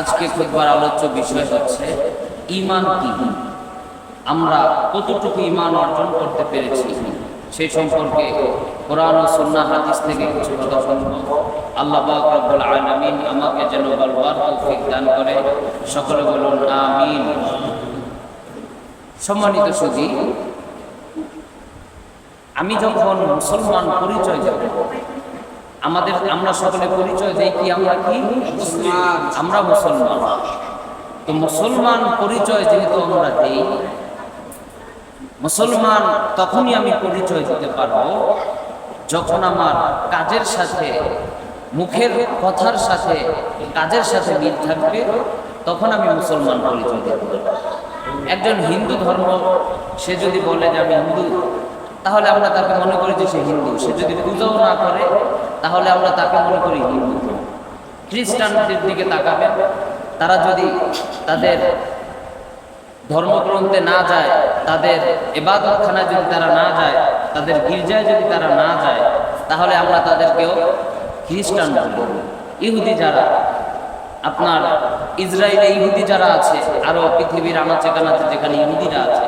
আজকে খুববার আলোচ্য বিষয় হচ্ছে ইমান কি? আমরা কতটুকু ইমান অর্জন করতে পেরেছি? সেই সম্পর্কে কোরআন ও সন্না হাদিস থেকে কিছু কথা শুনব। আল্লাহ রব্বুল আলামিন আমাকে যেন বলবার তৌফিক দান করে। সকলে বলুন, আমিন। সম্মানিত সুধী, আমি যখন মুসলমান পরিচয় দেব আমাদের, আমরা সকলে পরিচয় দেই কি আমরা কি? আমরা মুসলমান। তো মুসলমান পরিচয় যেহেতু আমরা দেই, মুসলমান তখনই আমি পরিচয় দিতে পারব যখন আমার কাজের সাথে, মুখের কথার সাথে, কাজের সাথে মিল থাকবে, তখন আমি মুসলমান পরিচয় দিতে একজন হিন্দু ধর্ম, সে যদি বলে যে আমি হিন্দু তাহলে আমরা তাকে মনে করি যে সে হিন্দু। সে যদি পুজোও না করে, তাহলে আমরা তাকে মনে করি হিন্দু। খ্রিস্টানদের দিকে তাকাবেন। তারা যদি তাদের ধর্মগ্রন্থে না যায়, তাদের এবাদতখানায় যদি তারা না যায়, তাদের গির্জায় যদি তারা না যায়, তাহলে আমরা তাদেরকেও খ্রিস্টান বলি। ইহুদি যারা আপনার ইসরায়েলে, ইহুদি যারা আছে, আরও পৃথিবীর আনাচে কানাচে যেখানে ইহুদিরা আছে,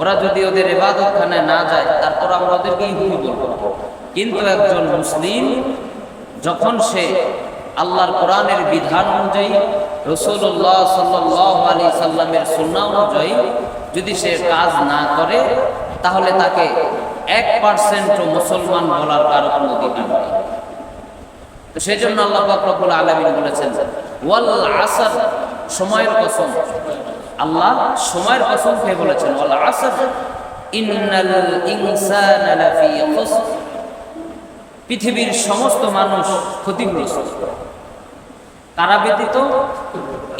ওরা যদি ওদের এবাদতখানায় না যায়, তারপর আমরা ওদেরকে ইহুদি বলব কিন্তু একজন মুসলিম, যখন সে আল্লাহর কোরআনের বিধান অনুযায়ী রসুল্লাহ সাল্লাহ সাল্লামের সুন্না অনুযায়ী যদি সে কাজ না করে, তাহলে তাকে এক পার্সেন্টও মুসলমান বলার কারও কোনো অধিকার নেই। সেই জন্য আল্লাহ পাকরবুল আলমিন বলেছেন, ওয়াল আসর সময়ের কসম। আল্লাহ সময়ের কসম খেয়ে বলেছেন, ওয়াল আসর ইন্নাল লাফি খুসর। পৃথিবীর সমস্ত মানুষ ক্ষতিগ্রস্ত। তারা ব্যতীত?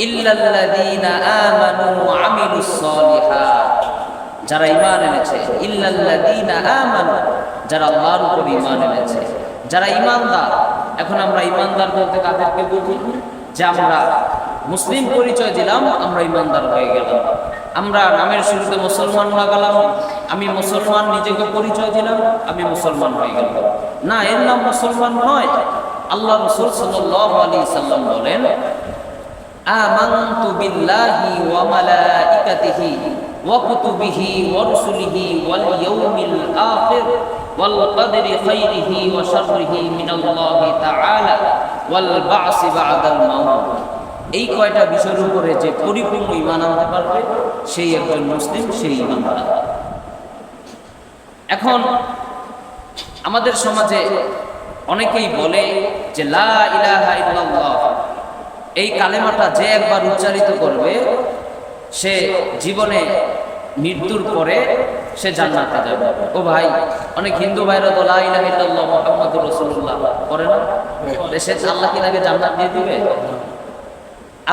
ইল্লাল্লাযীনা আমানু ওয়া আমিলুস যারা ঈমান এনেছে। ইল্লাল্লাযীনা আমানু, যারা আল্লাহর উপর ঈমান এনেছে। যারা ঈমানদার এখন আমরা ঈমানদার বলতে কাদেরকে বুঝি? যে আমরা মুসলিম পরিচয় দিলাম, আমরা ঈমানদার হয়ে গেলাম। আমরা নামের শুরুতে মুসলমান লাগালাম আমি মুসলমান নিজেকে পরিচয় দিলাম, আমি মুসলমান হয়ে গেলাম। না, এর নাম মুসলমান নয়। আল্লাহ রসুল সাল্লাল্লাহু আলাইহি সাল্লাম বলেন ওয়া খাইরিহি ওয়া শাররিহি মিনাল্লাহি তাআলা ওয়াল বা'সি বা'দাল মাউত। এই কয়টা বিষয়ের উপরে যে পরিপূর্ণ ঈমান আনতে পারবে, সেই একজন মুসলিম, সেই ঈমানদার এখন আমাদের সমাজে অনেকেই বলে যে, লা ইলাহা ইল্লাল্লাহ। এই কালেমাটা যে একবার উচ্চারিত করবে, সে জীবনে মৃত্যুর পরে সে জান্নাতে যাবে। ও ভাই, অনেক হিন্দু ভাইরা তো লা ইলাহা ইল্লাল্লাহ মুহাম্মাদুর রাসূলুল্লাহ করে না? সে আল্লাহ কি তাকে জান্নাত দিয়ে দিবে?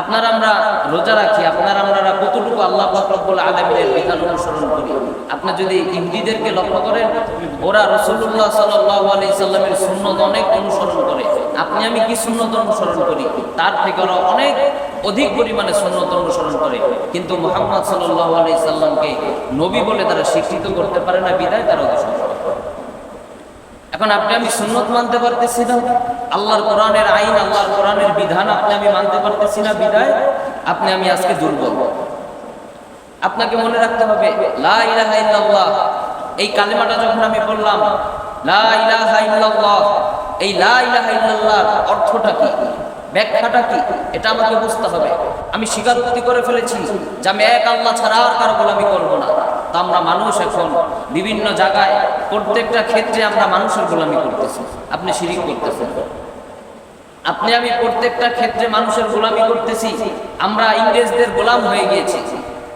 আপনার আমরা রোজা রাখি, আপনার আমরা কতটুকু আল্লাহ রব্বুল আলমের বিধান অনুসরণ করি? আপনি যদি ইহুদিদেরকে লক্ষ্য করেন, ওরা রসুল্লাহ সাল্লাহ আলি সাল্লামের সুন্নত অনেক অনুসরণ করে। আপনি আমি কি সুন্নত অনুসরণ করি? তার থেকে ওরা অনেক অধিক পরিমাণে সুন্নত অনুসরণ করে। কিন্তু মোহাম্মদ সাল্লাহ আলি সাল্লামকে নবী বলে তারা স্বীকৃত করতে পারে না, বিদায় তারা অনুসরণ এখন আপনি আমি সুন্নত মানতে পারতেছি না। আল্লাহর কোরআনের আইন, আল্লাহর কোরআনের বিধান আপনি আমি মানতে পারতেছি না, বিদায় আপনি আমি আজকে দুর্বল। আপনাকে মনে রাখতে হবে, লা ইলাহা ইল্লাল্লাহ, এই কালেমাটা যখন আমি বললাম, লা ইলাহা ইল্লাল্লাহ, এই লা ইলাহা অর্থটা কি? ব্যাখ্যাটা কি? এটা আমাকে বুঝতে হবে। আমি স্বীকারোক্তি করে ফেলেছি যে আমি এক আল্লাহ ছাড়া আর কারও গোলামি করব না। তো আমরা মানুষ এখন বিভিন্ন জায়গায়, প্রত্যেকটা ক্ষেত্রে আমরা মানুষের গোলামি করতেছি। আপনি শিরিক করতেছেন। আপনি আমি প্রত্যেকটা ক্ষেত্রে মানুষের গোলামি করতেছি। আমরা ইংরেজদের গোলাম হয়ে গিয়েছি।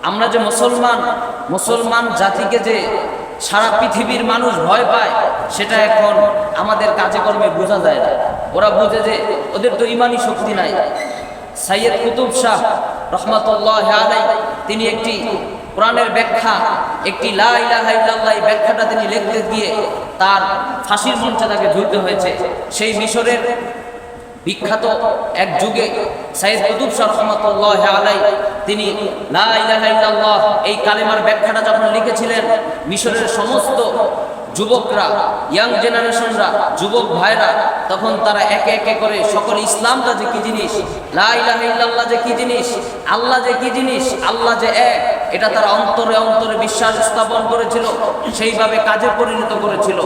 আমরা যে মুসলমান মুসলমান জাতিকে যে সারা পৃথিবীর মানুষ ভয় পায়, সেটা এখন আমাদের কাজে কর্মে বোঝা যায় না। ওরা বুঝে যে ওদের তো ইমানি শক্তি নাই। সাইয়দ কুতুব শাহ রহমতুল্লাহ আলাই তিনি একটি কোরআনের ব্যাখ্যা, একটি লা ইলাহা ইল্লাল্লাহ এই ব্যাখ্যাটা তিনি লিখতে গিয়ে তার ফাঁসির মঞ্চে তাকে ঝুলতে হয়েছে। সেই মিশরের বিখ্যাত এক যুগে সাইদ কুতুব শাহ রহমতুল্লাহ আলাই তিনি লা ইলাহা ইল্লাল্লাহ এই কালেমার ব্যাখ্যাটা যখন লিখেছিলেন, মিশরের সমস্ত যুবকরা ইয়াং জেনারেশনরা যুবক ভাইরা, তখন তারা একে একে করে সকল ইসলামটা যে কি জিনিস, লা ইলাহা যে কি জিনিস, আল্লাহ যে কি জিনিস, আল্লাহ যে এক, এটা তারা অন্তরে অন্তরে বিশ্বাস স্থাপন করেছিল, সেইভাবে কাজে পরিণত করেছিল।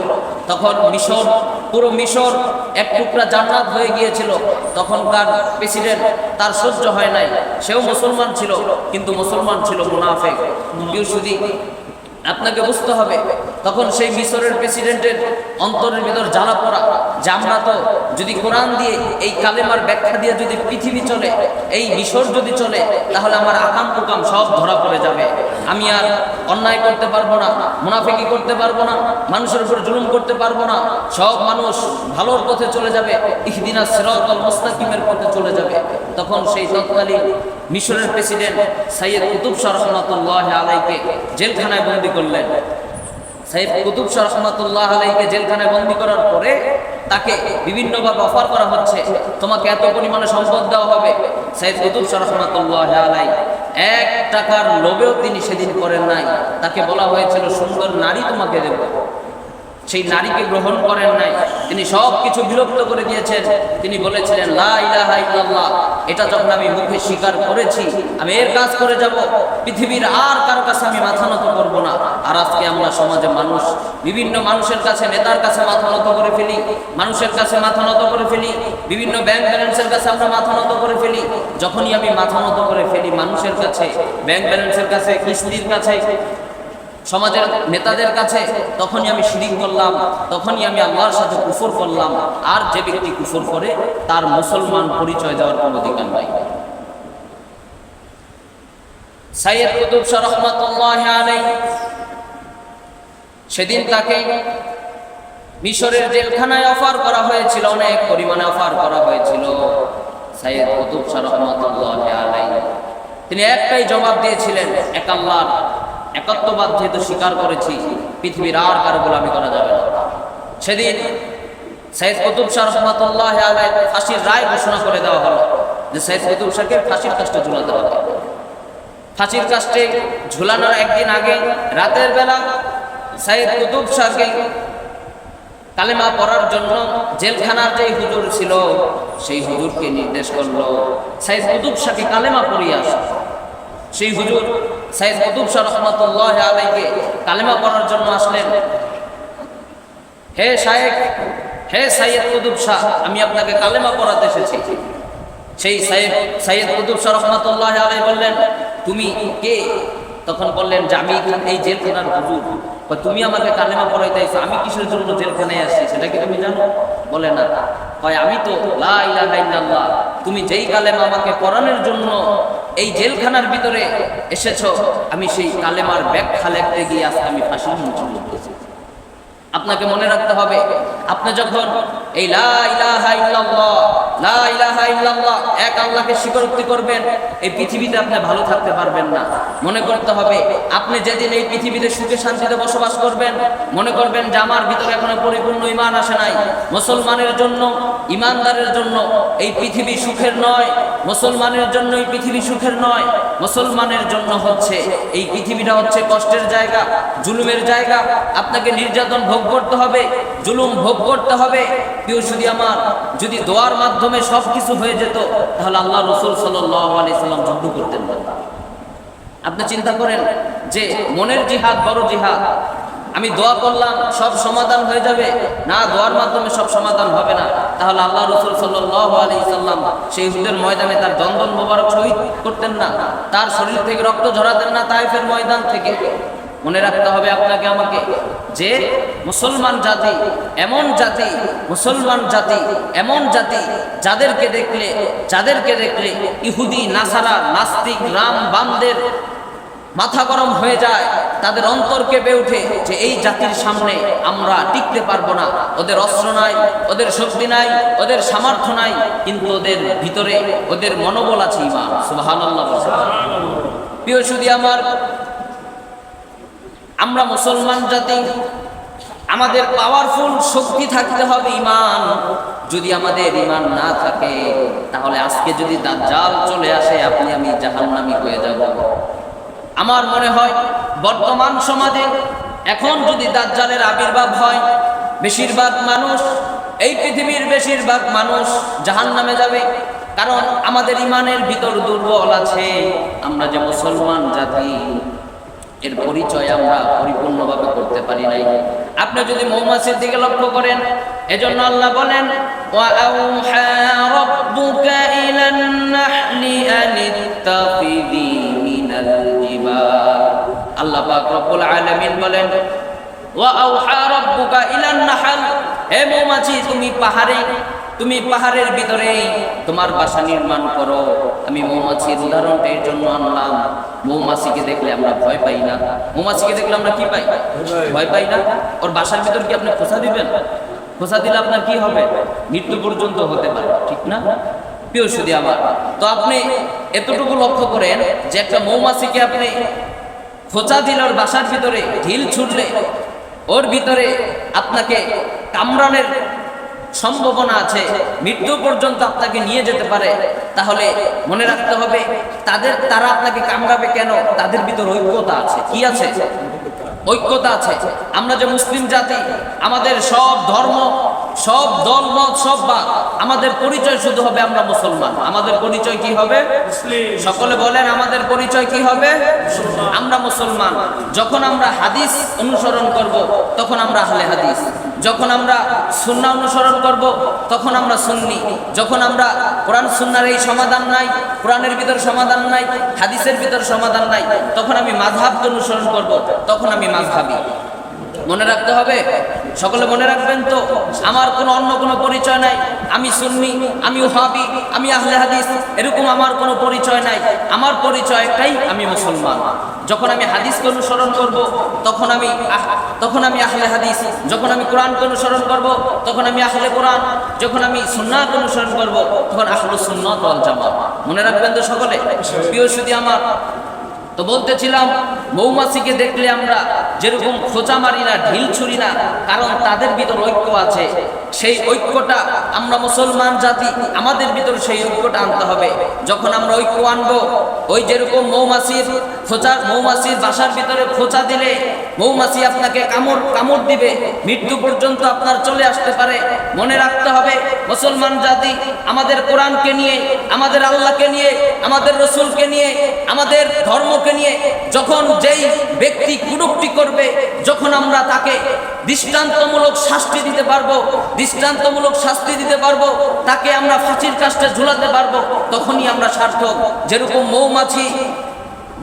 তখন মিশর, পুরো মিশর এক টুকরা জান্নাত হয়ে গিয়েছিল। তখনকার প্রেসিডেন্ট তার সহ্য হয় নাই, সেও মুসলমান ছিল, কিন্তু মুসলমান ছিল মুনাফেক। শুধু আপনাকে বুঝতে হবে। তখন সেই মিশরের প্রেসিডেন্টের অন্তরের ভিতর জ্বালা পড়া। যে যদি কোরআন দিয়ে, এই কালেমার ব্যাখ্যা দিয়ে যদি পৃথিবী চলে, এই মিশর যদি চলে, তাহলে আমার আকাম কুকাম সব ধরা পড়ে যাবে। আমি আর অন্যায় করতে পারব না, মুনাফিকি করতে পারব না, মানুষের উপর জুলুম করতে পারব না, সব মানুষ ভালোর পথে চলে যাবে, ইহদিনা সিরাতাল মুস্তাকিমের পথে চলে যাবে। তখন সেই তৎকালীন মিশরের প্রেসিডেন্ট সাইয়েদ কুতুব শাহ রহমাতুল্লাহ আলাইকে জেলখানায় বন্দি করলেন। সাইদ কুতুব রহমাতুল্লাহ আলাইকে জেলখানায় বন্দি করার পরে তাকে বিভিন্নভাবে অফার করা হচ্ছে, তোমাকে এত পরিমাণে সম্পদ দেওয়া হবে। সাহেব কুতুব রহমাতুল্লাহ আলাই, এক টাকার লোভেও তিনি সেদিন করেন নাই। তাকে বলা হয়েছিল, সুন্দর নারী তোমাকে দেব। সেই নারীকে গ্রহণ করেন নাই। তিনি সব কিছু বিরক্ত করে দিয়েছেন। তিনি বলেছিলেন এটা যখন আমি মুখে স্বীকার করেছি, আমি এর কাজ করে যাব। পৃথিবীর আর কারও কাছে আমি মাথা নত করব না। আর আজকে আমরা সমাজে মানুষ, বিভিন্ন মানুষের কাছে, নেতার কাছে মাথা নত করে ফেলি, মানুষের কাছে মাথা নত করে ফেলি, বিভিন্ন ব্যাংক ব্যালেন্সের কাছে আমরা মাথা নত করে ফেলি। যখনই আমি মাথা নত করে ফেলি মানুষের কাছে, ব্যাংক ব্যালেন্সের কাছে, কিস্তির কাছে সমাজের নেতাদের কাছে তখনই আমি শিরিক করলাম, তখনই আমি আল্লাহর সাথে কুফর করলাম। আর যে ব্যক্তি কুফর করে, তার মুসলমান পরিচয় দেওয়ার কোনো অধিকার নাই। সাইয়েদ কুতুব রহমাতুল্লাহ আলাইহি, সেদিন তাকে মিশরের জেলখানায় অফার করা হয়েছিল, অনেক পরিমাণে অফার করা হয়েছিল। সাইয়েদ কুতুব রহমাতুল্লাহ আলাইহি, তিনি একটাই জবাব দিয়েছিলেন, এক একত্ববাদ যেহেতু স্বীকার করেছি, পৃথিবীর আর কারও গোলামি করা যাবে না। সেদিন সৈয়দ কুতুব শাহ রহমতুল্লাহ আলাই ফাঁসির রায় ঘোষণা করে দেওয়া হলো যে সৈয়দ কুতুব শাহকে ফাঁসির কাজটা ঝুলাতে হবে। ফাঁসির কাজটে ঝুলানোর একদিন আগে রাতের বেলা সৈয়দ কুতুব শাহকে কালেমা পড়ার জন্য জেলখানার যে হুজুর ছিল, সেই হুজুরকে নির্দেশ করল সাইদ কুতুব শাহকে কালেমা পড়িয়ে আসা। সেই হুজুর সাইদ কুতুব শাহ রহমতুল্লাহ আলাইকে কালেমা পড়ার জন্য আসলেন। হে সাহেব হে সাইয়েদ কুতুব শাহ, আমি আপনাকে কালেমা পড়াতে এসেছি। সেই সাইদ সাইয়েদ কুতুব শাহ রহমতুল্লাহ আলাই বললেন, তুমি কে? তখন বললেন যে আমি এই জেলখানার হুজুর। কয়, তুমি আমাকে কালেমা পড়াই তাইছো আমি কিসের জন্য জেলখানায় আসছি? সেটা কি তুমি জানো? বলে না। হয় আমি তো লা তুমি যেই কালেমা আমাকে পড়ানোর জন্য এই জেলখানার ভিতরে এসেছ আমি সেই কালেমার ব্যাখ্যা লিখতে গিয়ে আসতে আমি ফাঁসির করতেছি আপনাকে মনে রাখতে হবে আপনি যখন এই এক আল্লাহকে স্বীকারোক্তি করবেন, এই পৃথিবীতে আপনি ভালো থাকতে পারবেন না। মনে করতে হবে, আপনি যেদিন এই পৃথিবীতে সুখে শান্তিতে বসবাস করবেন, মনে করবেন যে আমার ভিতরে এখনও পরিপূর্ণ ইমান আসে নাই। মুসলমানের জন্য ইমানদারের জন্য এই পৃথিবী সুখের নয়, মুসলমানের জন্য এই পৃথিবী সুখের নয়, মুসলমানের জন্য হচ্ছে, এই পৃথিবীটা হচ্ছে কষ্টের জায়গা, জুলুমের জায়গা। আপনাকে নির্যাতন ভোগ করতে হবে, জুলুম ভোগ করতে হবে কেউ যদি আমার যদি দোয়ার মাধ্যমে সব কিছু হয়ে যেত, তাহলে আল্লাহ রসুল সাল্লাম যুদ্ধ করতেন না। আপনি চিন্তা করেন যে মনের জিহাদ বড় জিহাদ। আমি দোয়া করলাম, সব সমাধান হয়ে যাবে। না, দোয়ার মাধ্যমে সব সমাধান হবে না। তাহলে আল্লাহ রসুল সাল্লাম সেই হুদের ময়দানে তার দন্দন মোবারক শহীদ করতেন না। তার শরীর থেকে রক্ত ঝরাতেন না, তাইফের ময়দান থেকে। মনে রাখতে হবে আপনাকে, আমাকে। যে মুসলমান জাতি, এমন জাতি, মুসলমান জাতি, এমন জাতি যাদেরকে দেখলে যাদেরকে দেখলে ইহুদি, নাসারা, নাস্তিক, রাম, বামদের মাথা গরম হয়ে যায়, তাদের অন্তর কেঁপে উঠে যে এই জাতির সামনে আমরা টিকতে পারব না। ওদের অস্ত্র নাই, ওদের শক্তি নাই, ওদের সামর্থ্য নাই, কিন্তু ওদের ভিতরে ওদের মনোবল আছে ইমান। সুবহানাল্লাহ প্রিয় শুধু আমার আমরা মুসলমান জাতি, আমাদের পাওয়ারফুল শক্তি থাকতে হবে ইমান যদি আমাদের ইমান না থাকে, তাহলে আজকে যদি দাজ্জাল চলে আসে, আপনি আমি জাহান্নামী হয়ে যাব। আমার মনে হয়, বর্তমান সমাজে এখন যদি দাজ্জালের আবির্ভাব হয়, বেশিরভাগ মানুষ, এই পৃথিবীর বেশিরভাগ মানুষ জাহান নামে যাবে। কারণ আমাদের ইমানের ভিতর দুর্বল আছে। আমরা যে মুসলমান জাতি এর পরিচয় আমরা পরিপূর্ণভাবে করতে পারি নাই। আপনি যদি মৌমাছির দিকে লক্ষ্য করেন, এজন্য আল্লাহ বলেন আল্লাহ পাক রব্বুল আলামিন বলেন, ওয়া আউহা রাব্বুকা ইলান নাহল। হে মৌমাছি, তুমি পাহাড়ে তুমি পাহাড়ের ভিতরে তোমার বাসা নির্মাণ করো। আমি মৌমাছির উদাহরণটা এর জন্য আনলাম। মৌমাছিকে দেখলে আমরা ভয় পাই না। মৌমাছিকে দেখলে আমরা কি পাই? ভয় পাই না। ওর বাসার ভিতর কি আপনি খোঁচা দিবেন? খোঁচা দিলে আপনার কি হবে? মৃত্যু পর্যন্ত হতে পারে, ঠিক না? প্রিয় সুদি আমার, তো আপনি এতটুকু লক্ষ্য করেন যে একটা মৌমাছিকে আপনি খোঁচা দিলে ওর বাসার ভিতরে ঢিল ছুটলে ওর ভিতরে আপনাকে কামড়ানের সম্ভাবনা আছে। মৃত্যু পর্যন্ত আপনাকে নিয়ে যেতে পারে। তাহলে মনে রাখতে হবে, তাদের, তারা আপনাকে কামড়াবে কেন? তাদের ভিতর ঐক্যতা আছে। কি আছে? ঐক্যতা আছে। আমরা যে মুসলিম জাতি, আমাদের সব ধর্ম সব দল দলমত সব বা আমাদের পরিচয় শুধু হবে আমরা মুসলমান। আমাদের পরিচয় কি হবে? সকলে বলেন আমাদের পরিচয় কি হবে? আমরা মুসলমান। যখন আমরা হাদিস অনুসরণ করব তখন আমরা আহলে হাদিস। যখন আমরা সুন্নাহ অনুসরণ করব তখন আমরা সুন্নি। যখন আমরা কোরআন সুন্নার এই সমাধান নাই কোরআনের ভিতর সমাধান নাই হাদিসের ভিতর সমাধান নাই তখন আমি মাযহাবকে অনুসরণ করব তখন আমি মাযহাবী। মনে রাখতে হবে, সকলে মনে রাখবেন তো, আমার কোনো অন্য কোনো পরিচয় নাই, আমি সুন্নি, আমি ওহাবি, আমি আহলে হাদিস, এরকম আমার কোনো পরিচয় নাই, আমার পরিচয় একটাই, আমি মুসলমান। যখন আমি হাদিসকে অনুসরণ করব, তখন আমি তখন আমি আহলে হাদিস, যখন আমি কোরআনকে অনুসরণ করব, তখন আমি আহলে কোরআন, যখন আমি সুন্নাত অনুসরণ করব, তখন আহলু সুন্নাত ওয়াল জামাত মনে রাখবেন তো সকলে? প্রিয় সুদি আমার তো বলতেছিলাম, মৌমাছিকে দেখলে আমরা যেরকম খোঁচা মারি না, ঢিল ছুরি না, কারণ তাদের ভিতর ঐক্য আছে। সেই ঐক্যটা আমরা মুসলমান জাতি, আমাদের ভিতর সেই ঐক্যটা আনতে হবে। যখন আমরা ঐক্য আনব, ওই যেরকম মৌমাছির খোঁচা, মৌমাছির বাসার ভিতরে খোঁচা দিলে মৌমাছি আপনাকে কামড় কামড় দিবে। মৃত্যু পর্যন্ত আপনার চলে আসতে পারে। মনে রাখতে হবে, মুসলমান জাতি আমাদের কোরআনকে নিয়ে, আমাদের আল্লাহকে নিয়ে, আমাদের রসুলকে নিয়ে, আমাদের ধর্মকে নিয়ে, যখন যেই ব্যক্তি কুরুক্তি করবে, যখন আমরা তাকে দৃষ্টান্তমূলক শাস্তি দিতে পারব, দৃষ্টান্তমূলক শাস্তি দিতে পারব, তাকে আমরা ফাঁসির কাজটা ঝুলাতে পারব, তখনই আমরা সার্থক। যেরকম মৌমাছি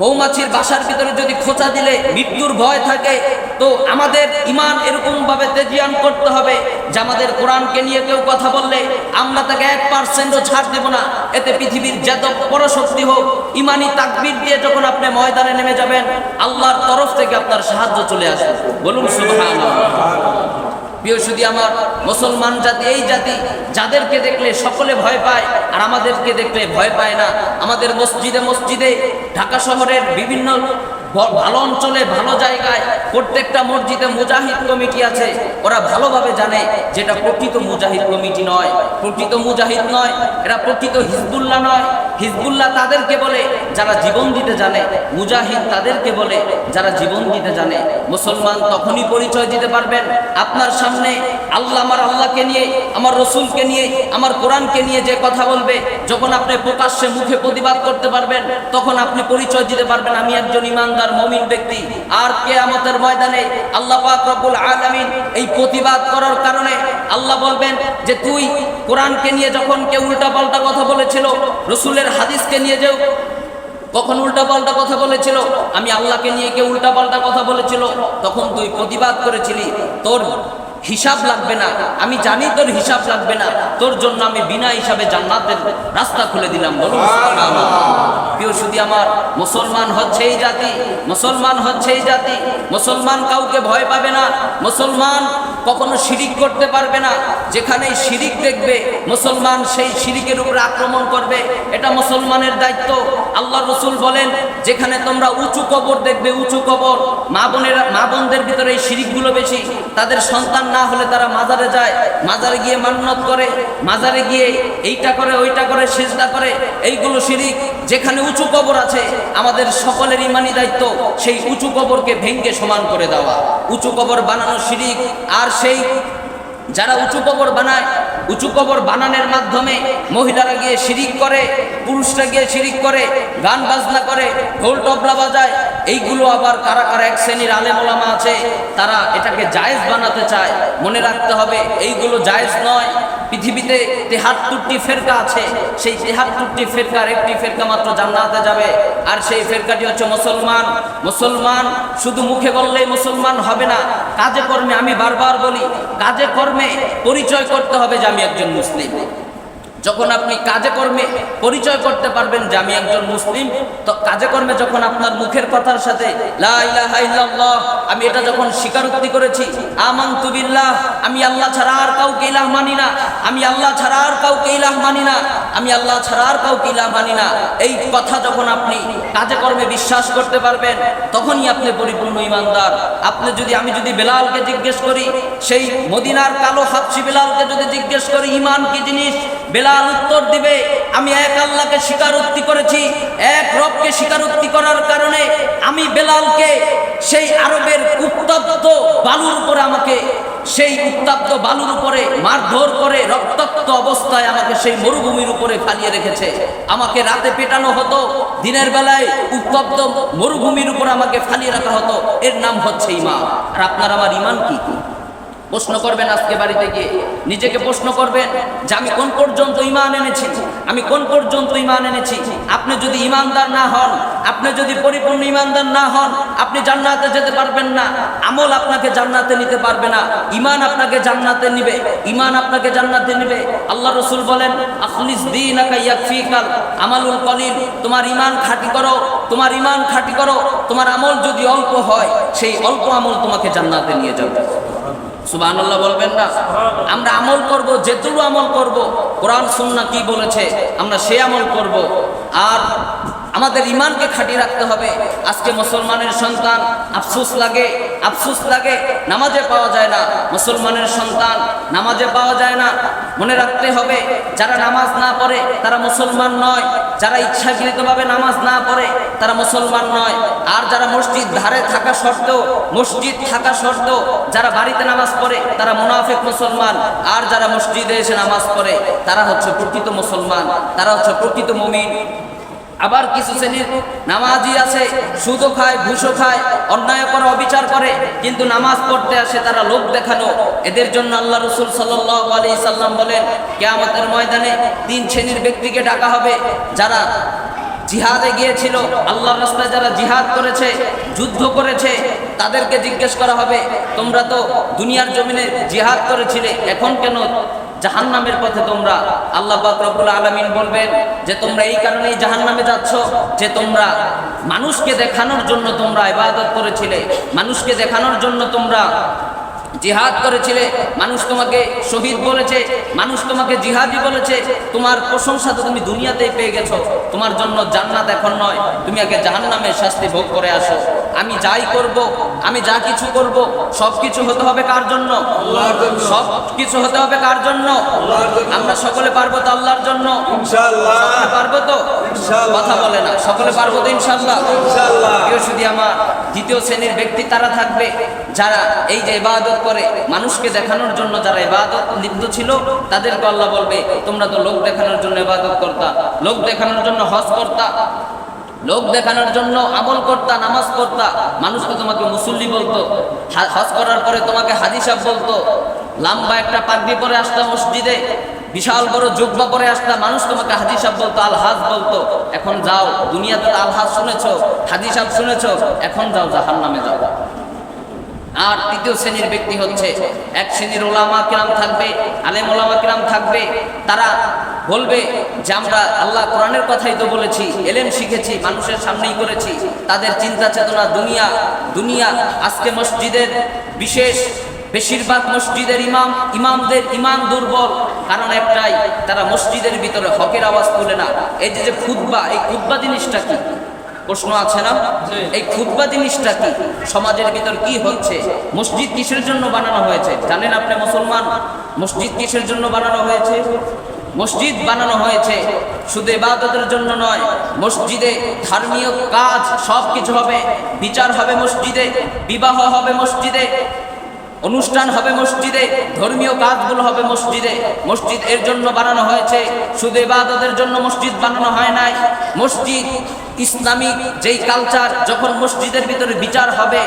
মৌমাছির বাসার ভিতরে যদি খোঁচা দিলে মৃত্যুর ভয় থাকে, তো আমাদের ইমান এরকম ভাবে তেজিয়ান করতে হবে যে আমাদের কোরআনকে নিয়ে কেউ কথা বললে আমরা তাকে এক পার্সেন্টও ছাড় দেব না। এতে পৃথিবীর যত বড় শক্তি হোক, ইমানি তাকবির দিয়ে যখন আপনি ময়দানে নেমে যাবেন, আল্লাহর তরফ থেকে আপনার সাহায্য চলে আসবে। বলুন সুবহানাল্লাহ। প্রিয় শুধু আমার, মুসলমান জাতি, এই জাতি, যাদেরকে দেখলে সকলে ভয় পায়, আর আমাদেরকে দেখলে ভয় পায় না। আমাদের মসজিদে মসজিদে, ঢাকা শহরের বিভিন্ন ভালো অঞ্চলে ভালো জায়গায় প্রত্যেকটা মসজিদে মুজাহিদ কমিটি আছে। ওরা ভালোভাবে জানে যেটা প্রকৃত মুজাহিদ কমিটি নয়। প্রকৃত মুজাহিদ নয়, এরা প্রকৃত হিজবুল্লাহ নয়। হিজবুল্লাহ তাদেরকে বলে, যারা জীবন দিতে জানে, মুজাহিদ তাদেরকে বলে, যারা জীবন দিতে জানে। মুসলমান তখনই পরিচয় দিতে পারবেন। আপনার সামনে আল্লাহ আমার আল্লাহকে নিয়ে, আমার রসুলকে নিয়ে, আমার কোরআনকে নিয়ে যে কথা বলবে, যখন আপনি প্রকাশ্যে মুখে প্রতিবাদ করতে পারবেন, তখন আপনি পরিচয় দিতে পারবেন, আমি একজন ইমানদার মমিন ব্যক্তি। আর কে আমাদের ময়দানে আল্লাহ পাক রব্বুল আলামিন এই প্রতিবাদ করার কারণে আল্লাহ বলবেন যে, তুই কোরআনকে নিয়ে যখন কেউ উল্টা পাল্টা কথা বলেছিল, রসুলের হাদিসকে নিয়ে যেও, কখন উল্টা পাল্টা কথা বলেছিল, আমি আল্লাহকে নিয়ে কেউ উল্টা পাল্টা কথা বলেছিল, তখন তুই প্রতিবাদ করেছিলি, তোর হিসাব লাগবে না। আমি জানি তোর হিসাব লাগবে না। তোর জন্য আমি বিনা হিসাবে জান্নাতের রাস্তা খুলে দিলাম। প্রিয় শুধু আমার মুসলমান হচ্ছে এই জাতি, মুসলমান হচ্ছে এই জাতি, মুসলমান কাউকে ভয় পাবে না, মুসলমান কখনো শিরিক করতে পারবে না, যেখানেই শিরিক দেখবে, মুসলমান সেই শিরিকের উপরে আক্রমণ করবে, এটা মুসলমানের দায়িত্ব। আল্লাহ রসুল বলেন, যেখানে তোমরা উঁচু কবর দেখবে, উঁচু কবর, মা বোনের, মা বোনদের ভিতরে এই শিরিকগুলো বেশি, তাদের সন্তান না হলে তারা মাজারে যায়, মাজারে গিয়ে মান্নত করে, মাজারে গিয়ে এইটা করে, ওইটা করে, সেজদা করে, এইগুলো শিরিক, যেখানে উঁচু কবর আছে। আমাদের সকলের ইমানি দায়িত্ব সেই উঁচু কবরকে ভেঙ্গে সমান করে দেওয়া। উঁচু কবর বানানো শিরিক। আর সেই যারা উঁচু কবর বানায়, উঁচু কবর বানানোর মাধ্যমে মহিলারা গিয়ে শিরিক করে, পুরুষরা গিয়ে শিরিক করে, গান বাজনা করে, ঢোল তবলা বাজায় এইগুলো আবার কারা কারা এক শ্রেণির আলেম ওলামা আছে, তারা এটাকে জায়েজ বানাতে চায়। মনে রাখতে হবে, এইগুলো জায়েজ নয়। পৃথিবীতে তেহাত্তরটি ফেরকা আছে, সেই তেহাত্তরটি ফেরকার একটি ফেরকা মাত্র জান্নাতে যাবে। আর সেই ফেরকাটি হচ্ছে মুসলমান। মুসলমান শুধু মুখে বললেই মুসলমান হবে না, কাজে কর্মে আমি বারবার বলি, কাজে কর্মে পরিচয় করতে হবে যে আমি একজন মুসলিম। যখন আপনি কাজে কর্মে পরিচয় করতে পারবেন যে আমি একজন মুসলিম, তো কাজে কর্মে যখন আপনার মুখের কথার সাথে আমি এটা যখন স্বীকারোক্তি করেছি, আমানতু বিল্লাহ আমি আল্লাহ ছাড়া আর কাউকে ইলাহ মানি না, আমি আল্লাহ ছাড়া আর কাউকে ইলাহ মানি না, আমি আল্লাহ ছাড়া আর কাউকে ইলাহ মানি না। এই কথা যখন আপনি কাজে কর্মে বিশ্বাস করতে পারবেন, তখনই আপনি পরিপূর্ণ ইমানদার। আপনি যদি, আমি যদি বেলালকে জিজ্ঞেস করি, সেই মদিনার কালো হাফসি বেলালকে যদি জিজ্ঞেস করি, ইমান কি জিনিস? বেলাল উত্তর দিবে, আমি এক আল্লাহকে স্বীকারোক্তি করেছি। এক রবকে স্বীকারোক্তি করার কারণে আমি বেলালকে সেই আরবের উত্তপ্ত বালুর উপরে আমাকে, সেই উত্তপ্ত বালুর উপরে মারধর করে রক্তাক্ত অবস্থায় আমাকে সেই মরুভূমির উপরে ফালিয়ে রেখেছে। আমাকে রাতে পেটানো হতো, দিনের বেলায় উত্তপ্ত মরুভূমির উপর আমাকে ফালিয়ে রাখা হতো। এর নাম হচ্ছে ইমান আর আপনার আমার ইমান কি কি? প্রশ্ন করবেন আজকে বাড়িতে গিয়ে। নিজেকে প্রশ্ন করবেন যে আমি কোন পর্যন্ত ইমান এনেছি? আমি কোন পর্যন্ত ইমান এনেছি? আপনি যদি ইমানদার না হন, আপনি যদি পরিপূর্ণ ইমানদার না হন, আপনি জান্নাতে যেতে পারবেন না। আমল আপনাকে জান্নাতে নিতে পারবে না। ইমান আপনাকে জান্নাতে নিবে। ইমান আপনাকে জান্নাতে নিবে। আল্লাহ রসুল বলেন, আখলিস দিন ইয়াকফিকাল আমালুল কলিল। তোমার ইমান খাঁটি করো, তোমার ইমান খাঁটি করো। তোমার আমল যদি অল্প হয়, সেই অল্প আমল তোমাকে জান্নাতে নিয়ে যাবে। বলবেন আমরা আমল আমল করব, কোরআন বলেছে, আমরা সে আমল করব। আর আমাদের ইমানকে খাটি রাখতে হবে। আজকে মুসলমানের সন্তান আফসোস লাগে আফসোস লাগে, নামাজে পাওয়া যায় না। মুসলমানের সন্তান, নামাজে পাওয়া যায় না। মনে রাখতে হবে, যারা নামাজ না পড়ে, তারা মুসলমান নয়। যারা ইচ্ছাকৃতভাবে নামাজ না পড়ে, তারা মুসলমান নয়। আর যারা মসজিদ ধারে থাকা সত্ত্বেও, মসজিদ থাকা সত্ত্বেও, যারা বাড়িতে নামাজ পড়ে, তারা মুনাফিক মুসলমান। আর যারা মসজিদে এসে নামাজ পড়ে, তারা হচ্ছে প্রকৃত মুসলমান। তারা হচ্ছে প্রকৃত মুমিন। আবার কিছু শ্রেণির নামাজি আছে, সুদও খায়, ঘুষও খায়, অন্যায় করে, অবিচার করে, কিন্তু নামাজ পড়তে আসে তারা লোক দেখানো। এদের জন্য আল্লাহ রসুল সাল্লাহ আলি সাল্লাম বলেন, কেয়ামতের ময়দানে তিন শ্রেণির ব্যক্তিকে ডাকা হবে, যারা জিহাদে গিয়েছিল, আল্লাহর রাস্তায় যারা জিহাদ করেছে, যুদ্ধ করেছে, তাদেরকে জিজ্ঞেস করা হবে, তোমরা তো দুনিয়ার জমিনে জিহাদ করেছিলে, এখন কেন জাহান্নামের পথে তোমরা আল্লাহ রব্বুল আলামিন বলবেন যে তোমরা এই কারণেই জাহান্নামে যাচ্ছ যে তোমরা মানুষকে দেখানোর জন্য তোমরা ইবাদত করেছিলে, মানুষকে দেখানোর জন্য তোমরা জিহাদ করেছিলে, মানুষ তোমাকে শহীদ বলেছে, মানুষ তোমাকে জিহাদি বলেছে, তোমার প্রশংসা তো তুমি দুনিয়াতেই পেয়ে গেছো, তোমার জন্য জান্নাত এখন নয়, তুমি আগে জাহান্নামের শাস্তি ভোগ করে আসো। আমি যাই করব আমি যা কিছু করব সব কিছু হতে হবে কার জন্য? সব কিছু হতে হবে কার জন্য? আমরা সকলে পারব তো আল্লাহর জন্য? পারব তো? কথা বলে না সকলে পারব তো ইনশাল্লাহ কেউ শুধু আমার দ্বিতীয় শ্রেণির ব্যক্তি তারা থাকবে যারা এই যে ইবাদত করে মানুষকে দেখানোর জন্য যারা ইবাদত লিপ্ত ছিল তাদেরকে আল্লাহ বলবে তোমরা তো লোক দেখানোর জন্য ইবাদত করতা লোক দেখানোর জন্য হজ করতা লোক দেখানোর জন্য আমল করতা, নামাজ করতা, মানুষকে তোমাকে মুসল্লি বলতো হজ করার পরে তোমাকে হাদিসাব বলতো, লাম্বা একটা পাগড়ি পরে আসতাম মসজিদে, বিশাল বড় জুব্বা পরে আসতাম, মানুষ তোমাকে হাদিসাব বলতো, আলহাজ বলতো, এখন যাও, দুনিয়াতে তো আল হাজ শুনেছো হাদিসাব শুনেছো, এখন যাও জাহান নামে যাও। আর তৃতীয় শ্রেণির ব্যক্তি হচ্ছে, এক শ্রেণির ওলামা কিরাম থাকবে, আলেম ওলামা কিরাম থাকবে, তারা বলবে যে আমরা আল্লাহ কোরআনের কথাই তো বলেছি, এলেম শিখেছি, মানুষের সামনেই করেছি, তাদের চিন্তা চেতনা দুনিয়া দুনিয়া, আজকে মসজিদের বিশেষ, বেশিরভাগ মসজিদের ইমাম, ইমামদের ইমান দুর্বল, কারণ একটাই, তারা মসজিদের ভিতরে হকের আওয়াজ তোলে না। এই যে যে খুতবা, এই খুতবা জিনিসটা কি? প্রশ্ন আছে না? এই খুতবা জিনিসটা কি? সমাজের ভিতর কি হচ্ছে? মসজিদ কিসের জন্য বানানো হয়েছে? জানেন আপনি মুসলমান? মসজিদ কিসের জন্য বানানো হয়েছে? মসজিদ বানানো হয়েছে। শুধু ইবাদতের জন্য নয়, মসজিদে ধর্মীয় কাজ সব কিছু হবে। বিচার হবে মসজিদে, বিবাহ হবে মসজিদে, অনুষ্ঠান হবে মসজিদে, ধর্মীয় কাজগুলো হবে মসজিদে। মসজিদ এর জন্য বানানো হয়েছে। শুধু ইবাদতের জন্য মসজিদ বানানো হয় নাই। মসজিদ ইসলামিক যেই কালচার, যখন মসজিদের ভিতরে বিচার হবে,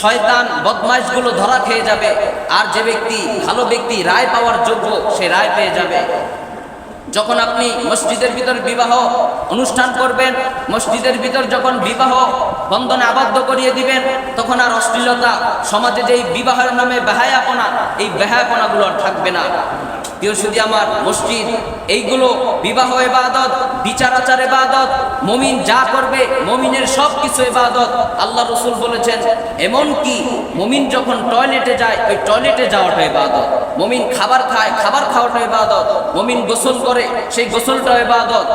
শয়তান বদমাইশগুলো ধরা খেয়ে যাবে। আর যে ব্যক্তি, ভালো ব্যক্তি রায় পাওয়ার যোগ্য, সে রায় পেয়ে যাবে। যখন আপনি মসজিদের ভিতর বিবাহ অনুষ্ঠান করবেন, মসজিদের ভিতর যখন বিবাহ বন্ধনে আবদ্ধ করিয়ে দিবেন, তখন আর অশ্লীলতা সমাজে এই বিবাহের নামে বেহায়াপনা, এই বেহায়াপনাগুলো থাকবে না। শুধু আমার মসজিদ, এইগুলো বিবাহ এবাদত বিচার আচার এবাদত মমিন যা করবে, মমিনের সব কিছু এবাদত আল্লাহ রসুল বলেছেন এমন কি মমিন যখন টয়লেটে যায়, ওই টয়লেটে যাওয়াটা এবাদত মমিন খাবার খায়, খাবার খাওয়াটা এবাদত মমিন গোসল করে, সেই গোসলটা এবাদত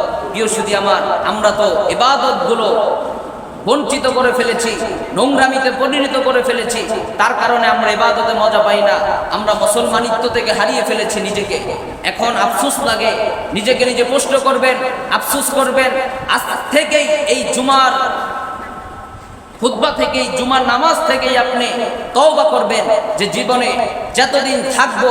শুধু আমার, আমরা তো এবাদতগুলো বঞ্চিত করে ফেলেছি, নোংরামিতে পরিণত করে ফেলেছি। তার কারণে আমরা এবাদতে মজা পাই না। আমরা মুসলমানিত্ব থেকে হারিয়ে ফেলেছি নিজেকে। এখন আফসোস লাগে, নিজেকে নিজে প্রশ্ন করবেন, আফসুস করবেন, আজ থেকেই এই জুমার খুতবা থেকেই, জুমার নামাজ থেকেই আপনি তওবা করবেন যে জীবনে যতদিন থাকব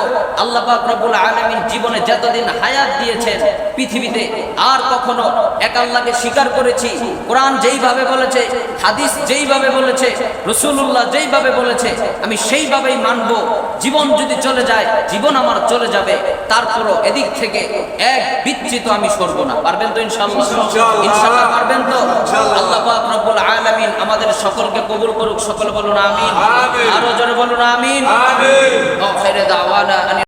আল্লাহ পাক রব্বুল আলামিন জীবনে যতদিন হায়াত দিয়েছেন পৃথিবীতে আর কখনো এক আল্লাহকে স্বীকার করেছি। কোরআন যেইভাবে বলেছে হাদিস যেইভাবে বলেছে রসুল্লাহ যেইভাবে বলেছে আমি সেইভাবেই মানব। জীবন যদি চলে যায় জীবন আমার চলে যাবে। তারপরও এদিক থেকে এক বিচ্ছিত আমি সরব না। পারবেন তো ইনশাআল্লাহ। ইনশাআল্লাহ। পারবেন তো? আল্লাহ পাক রব্বুল আলামিন আমাদের সকলকে কবুল করুক সকল বলুন আমিন। আমিন। আরও জোরে বলুন আমিন। আখির দাওয়ানা